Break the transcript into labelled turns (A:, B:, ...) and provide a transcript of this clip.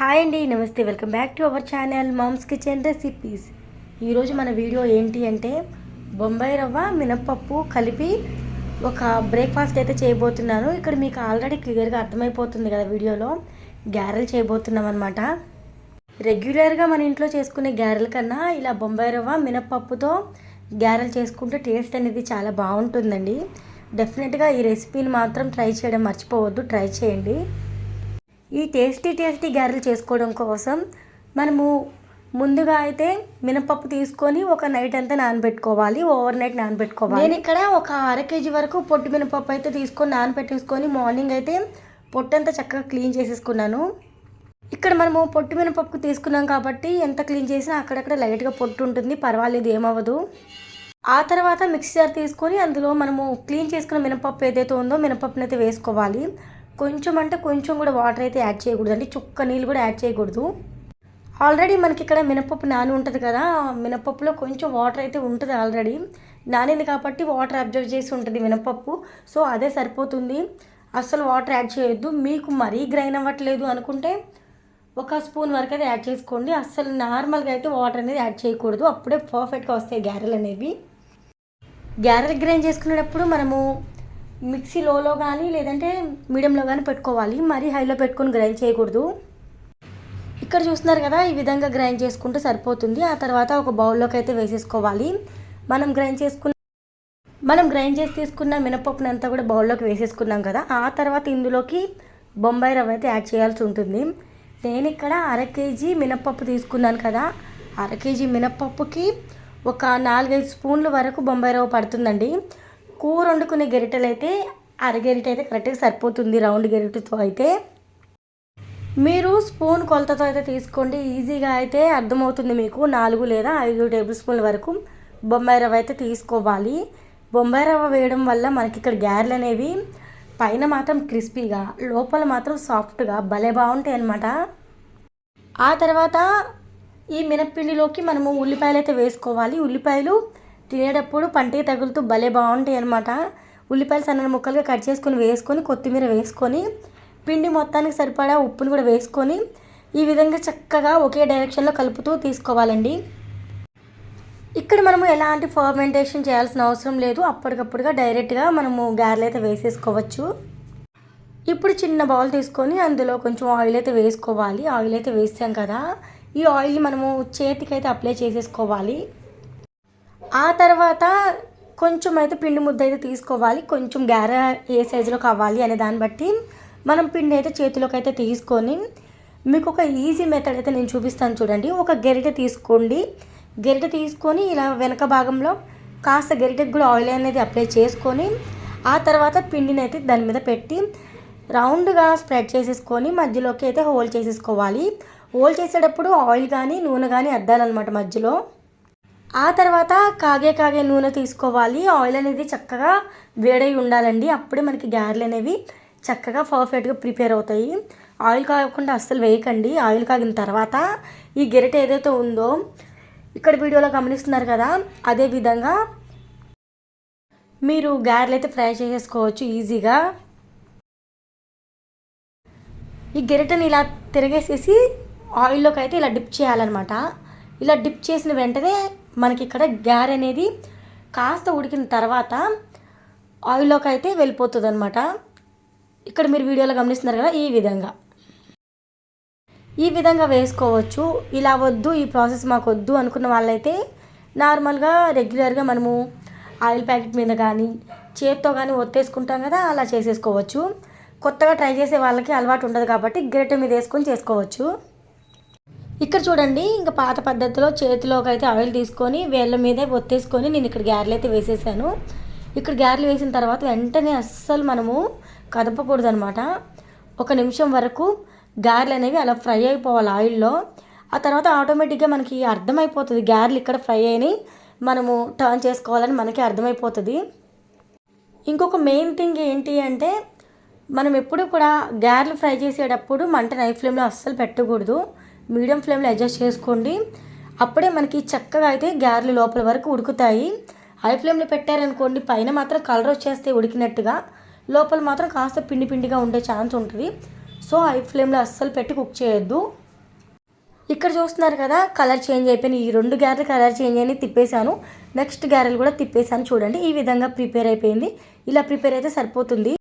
A: Hi అండి నమస్తే. Welcome back to our channel moms kitchen recipes. ఈరోజు మన వీడియో ఏంటి అంటే బొంబాయి రవ్వ మినప్పప్పు కలిపి ఒక బ్రేక్ఫాస్ట్ అయితే చేయబోతున్నాను. ఇక్కడ మీకు ఆల్రెడీ క్లియర్గా అర్థమైపోతుంది కదా వీడియోలో. గ్యారెలు చేయబోతున్నాం అనమాట రెగ్యులర్గా మన ఇంట్లో చేసుకునే గ్యారెల కన్నా ఇలా బొంబాయి రవ్వ మినప్పప్పుతో గ్యారెలు చేసుకుంటే టేస్ట్ అనేది చాలా బాగుంటుందండి. డెఫినెట్గా ఈ రెసిపీని మాత్రం ట్రై చేయడం మర్చిపోవద్దు. ట్రై చేయండి. ఈ టేస్టీ టేస్టీ గారెలు చేసుకోవడం కోసం మనము ముందుగా అయితే మినపప్పు తీసుకొని ఒక నైట్ అంతా నానబెట్టుకోవాలి ఓవర్ నైట్ నానబెట్టుకోవాలి. నేను ఇక్కడ ఒక అర కేజీ వరకు పొట్టు మినపప్పు అయితే తీసుకొని నానబెట్టేసుకొని మార్నింగ్ అయితే పొట్టు అంతా చక్కగా క్లీన్ చేసేసుకున్నాను. ఇక్కడ మనము పొట్టు మినపప్పు తీసుకున్నాం కాబట్టి ఎంత క్లీన్ చేసినా అక్కడక్కడ లైట్గా పొట్టు ఉంటుంది పర్వాలేదు ఏమవ్వదు. ఆ తర్వాత మిక్సర్ తీసుకొని అందులో మనము క్లీన్ చేసుకున్న మినపప్పు ఏదైతే ఉందో మినపప్పునైతే వేసుకోవాలి. కొంచెం అంటే కొంచెం కూడా వాటర్ అయితే యాడ్ చేయకూడదు అండి చుక్క నీళ్ళు కూడా యాడ్ చేయకూడదు. ఆల్రెడీ మనకి ఇక్కడ మినపప్పు నాని ఉంటుంది కదా మినపప్పులో కొంచెం వాటర్ అయితే ఉంటుంది ఆల్రెడీ నానింది కాబట్టి వాటర్ అబ్జర్వ్ చేసి ఉంటుంది మినపప్పు. సో అదే సరిపోతుంది. అస్సలు వాటర్ యాడ్ చేయొద్దు. మీకు మరీ గ్రైన్ అవ్వట్లేదు అనుకుంటే ఒక స్పూన్ వరకు అయితే యాడ్ చేసుకోండి. అస్సలు నార్మల్గా అయితే వాటర్ అనేది యాడ్ చేయకూడదు. అప్పుడే పర్ఫెక్ట్గా వస్తాయి గ్యారెలు అనేవి. గ్యారెల్ గ్రైండ్ చేసుకునేటప్పుడు మనము మిక్సీ లోలో కానీ లేదంటే మీడియంలో కానీ పెట్టుకోవాలి. మరీ హైలో పెట్టుకొని గ్రైండ్ చేయకూడదు. ఇక్కడ చూస్తున్నారు కదా ఈ విధంగా గ్రైండ్ చేసుకుంటే సరిపోతుంది. ఆ తర్వాత ఒక బౌల్లోకి అయితే వేసేసుకోవాలి. మనం గ్రైండ్ చేసుకున్న మనం గ్రైండ్ చేసి తీసుకున్న మినపప్పుని అంతా కూడా బౌల్లోకి వేసేసుకున్నాం కదా. ఆ తర్వాత ఇందులోకి బొంబాయి రవ్వ అయితే యాడ్ చేయాల్సి ఉంటుంది. నేను ఇక్కడ అర కేజీ మినపప్పు తీసుకున్నాను కదా. అర కేజీ మినపప్పుకి ఒక నాలుగైదు స్పూన్ల వరకు బొంబాయి రవ్వ పడుతుందండి. కూర వండుకునే గరిటెలు అయితే అరగరిట అయితే కరెక్ట్గా సరిపోతుంది రౌండ్ గరిటెతో అయితే. మీరు స్పూన్ కొలతతో అయితే తీసుకోండి. ఈజీగా అయితే అర్థమవుతుంది మీకు. నాలుగు లేదా ఐదు టేబుల్ స్పూన్ల వరకు బొంబాయి రవ్వ అయితే తీసుకోవాలి. బొంబాయి రవ్వ వేయడం వల్ల మనకి ఇక్కడ గ్యారెలు అనేవి పైన మాత్రం క్రిస్పీగా లోపల మాత్రం సాఫ్ట్గా భలే బాగుంటాయి అన్నమాట. ఆ తర్వాత ఈ మినప్పిండిలోకి మనము ఉల్లిపాయలు అయితే వేసుకోవాలి. ఉల్లిపాయలు తినేటప్పుడు పంటికి తగులుతూ భలే బాగుంటాయి అనమాట ఉల్లిపాయలు సన్న ముక్కలుగా కట్ చేసుకొని వేసుకొని కొత్తిమీర వేసుకొని పిండి మొత్తానికి సరిపడా ఉప్పుని కూడా వేసుకొని ఈ విధంగా చక్కగా ఒకే డైరెక్షన్లో కలుపుతూ తీసుకోవాలండి. ఇక్కడ మనము ఎలాంటి ఫర్మెంటేషన్ చేయాల్సిన అవసరం లేదు. అప్పటికప్పుడుగా డైరెక్ట్గా మనము గారెలు అయితే వేసేసుకోవచ్చు. ఇప్పుడు చిన్న బౌల్ తీసుకొని అందులో కొంచెం ఆయిల్ అయితే వేసుకోవాలి. ఆయిల్ అయితే వేసాం కదా. ఈ ఆయిల్ మనము చేతికి అయితే అప్లై చేసేసుకోవాలి. ఆ తర్వాత కొంచెం అయితే పిండి ముద్ద అయితే తీసుకోవాలి. కొంచెం గార ఏ సైజులో కావాలి అనే దాన్ని బట్టి మనం పిండి అయితే చేతిలోకి అయితే తీసుకొని మీకు ఒక ఈజీ మెథడ్ అయితే నేను చూపిస్తాను చూడండి. ఒక గరిటె తీసుకోండి. గరిటె తీసుకొని ఇలా వెనక భాగంలో కాస్త గరిటెకి కూడా ఆయిల్ అనేది అప్లై చేసుకొని ఆ తర్వాత పిండిని అయితే దాని మీద పెట్టి రౌండ్గా స్ప్రెడ్ చేసేసుకొని మధ్యలోకి అయితే హోల్ చేసేసుకోవాలి. హోల్ చేసేటప్పుడు ఆయిల్ కానీ నూనె కానీ అద్దాలన్నమాట మధ్యలో. ఆ తర్వాత కాగే కాగే నూనె తీసుకోవాలి. ఆయిల్ అనేది చక్కగా వేడై ఉండాలండి. అప్పుడే మనకి గారెలు అనేవి చక్కగా పర్ఫెక్ట్గా ప్రిపేర్ అవుతాయి. ఆయిల్ కాగకుండా అస్సలు వేయకండి. ఆయిల్ కాగిన తర్వాత ఈ గెరిట ఏదైతే ఉందో ఇక్కడ వీడియోలో గమనిస్తున్నారు కదా అదే విధంగా మీరు గారెలు అయితే ఫ్రై చేసేసుకోవచ్చు ఈజీగా. ఈ గెరిటని ఇలా తిరగేసేసి ఆయిల్లోకి అయితే ఇలా డిప్ చేయాలన్నమాట. ఇలా డిప్ చేసిన వెంటనే మనకి ఇక్కడ గ్యార్ అనేది కాస్త ఉడికిన తర్వాత ఆయిల్లోకి అయితే వెళ్ళిపోతుంది అనమాట ఇక్కడ మీరు వీడియోలో గమనిస్తున్నారు కదా ఈ విధంగా. ఈ విధంగా వేసుకోవచ్చు. ఇలా వద్దు ఈ ప్రాసెస్ మాకు వద్దు అనుకున్న వాళ్ళైతే నార్మల్గా రెగ్యులర్గా మనము ఆయిల్ ప్యాకెట్ మీద కానీ చేత్తో కానీ ఒత్తేసుకుంటాం కదా అలా చేసేసుకోవచ్చు. కొత్తగా ట్రై చేసే వాళ్ళకి అలవాటు ఉండదు కాబట్టి గరిటె మీద వేసుకొని చేసుకోవచ్చు. ఇక్కడ చూడండి ఇంకా పాత పద్ధతిలో చేతిలోకి అయితే ఆయిల్ తీసుకొని వేళ్ళ మీద ఒత్తేసుకొని నేను ఇక్కడ గ్యారెలు అయితే వేసేసాను. ఇక్కడ గ్యారెలు వేసిన తర్వాత వెంటనే అస్సలు మనము కదపకూడదు అనమాట ఒక నిమిషం వరకు గారెలు అనేవి అలా ఫ్రై అయిపోవాలి ఆయిల్లో. ఆ తర్వాత ఆటోమేటిక్గా మనకి అర్థమైపోతుంది గారెలు ఇక్కడ ఫ్రై అయినాయి మనము టర్న్ చేసుకోవాలని మనకి అర్థమైపోతుంది. ఇంకొక మెయిన్ థింగ్ ఏంటి అంటే మనం ఎప్పుడు కూడా గారెలు ఫ్రై చేసేటప్పుడు మంట నైట్ ఫ్లేమ్లో అస్సలు పెట్టకూడదు. మీడియం ఫ్లేమ్లో అడ్జస్ట్ చేసుకోండి. అప్పుడే మనకి చక్కగా అయితే గ్యారెలు లోపల వరకు ఉడుకుతాయి. హై ఫ్లేమ్లో పెట్టారనుకోండి పైన మాత్రం కలర్ వచ్చేస్తే ఉడికినట్టుగా. లోపల మాత్రం కాస్త పిండి పిండిగా ఉండే ఛాన్స్ ఉంటుంది. సో హై ఫ్లేమ్లో అస్సలు పెట్టి కుక్ చేయొద్దు. ఇక్కడ చూస్తున్నారు కదా కలర్ చేంజ్ అయిపోయినాయి. ఈ రెండు గ్యారెలు కలర్ చేంజ్ అయినాయి తిప్పేశాను. నెక్స్ట్ గ్యారెలు కూడా తిప్పేశాను. చూడండి ఈ విధంగా ప్రిపేర్ అయిపోయింది. ఇలా ప్రిపేర్ అయితే సరిపోతుంది.